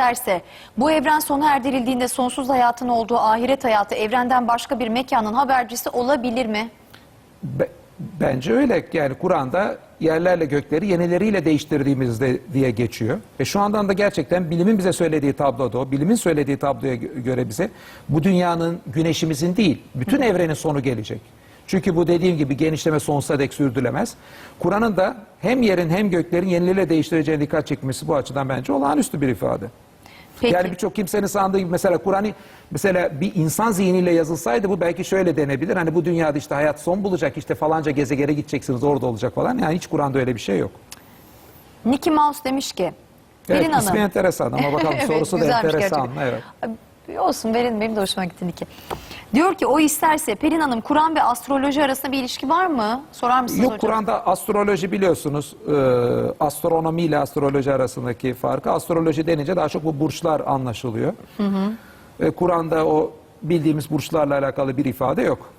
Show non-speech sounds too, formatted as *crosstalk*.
isterse bu evren sona erdirildiğinde sonsuz hayatın olduğu ahiret hayatı evrenden başka bir mekanın habercisi olabilir mi? Be- bence öyle. Yani Kur'an'da yerlerle gökleri yenileriyle değiştirdiğimizde diye geçiyor. Ve şu andan da gerçekten bilimin bize söylediği tablo da o. Bilimin söylediği tabloya gö- göre bize bu dünyanın güneşimizin değil, bütün evrenin sonu gelecek. Çünkü bu dediğim gibi genişleme sonsuza dek sürdürülemez. Kur'an'ın da hem yerin hem göklerin yenileriyle değiştireceğine dikkat çekmesi bu açıdan bence olağanüstü bir ifade. Peki. Yani birçok kimsenin sandığı gibi mesela Kur'an'ı mesela bir insan zihniyle yazılsaydı bu belki şöyle denebilir. Hani bu dünyada işte hayat son bulacak işte falanca gezegene gideceksiniz orada olacak falan. Yani hiç Kur'an'da öyle bir şey yok. Nicky Mouse demiş ki Evet, Pelin ismi Hanım. enteresan ama bakalım *laughs* sorusu da güzelmiş enteresan. gerçekten. Evet. Olsun verin benim de hoşuma gitti Niki. Diyor ki o isterse Pelin Hanım Kur'an ve astroloji arasında bir ilişki var mı? Sorar mısınız Yok hocam? Kur'an'da astroloji biliyorsunuz e, astronomi ile astroloji arasındaki farkı. Astroloji denince daha çok bu burçlar anlaşılıyor. E, Kur'an'da o bildiğimiz burçlarla alakalı bir ifade yok.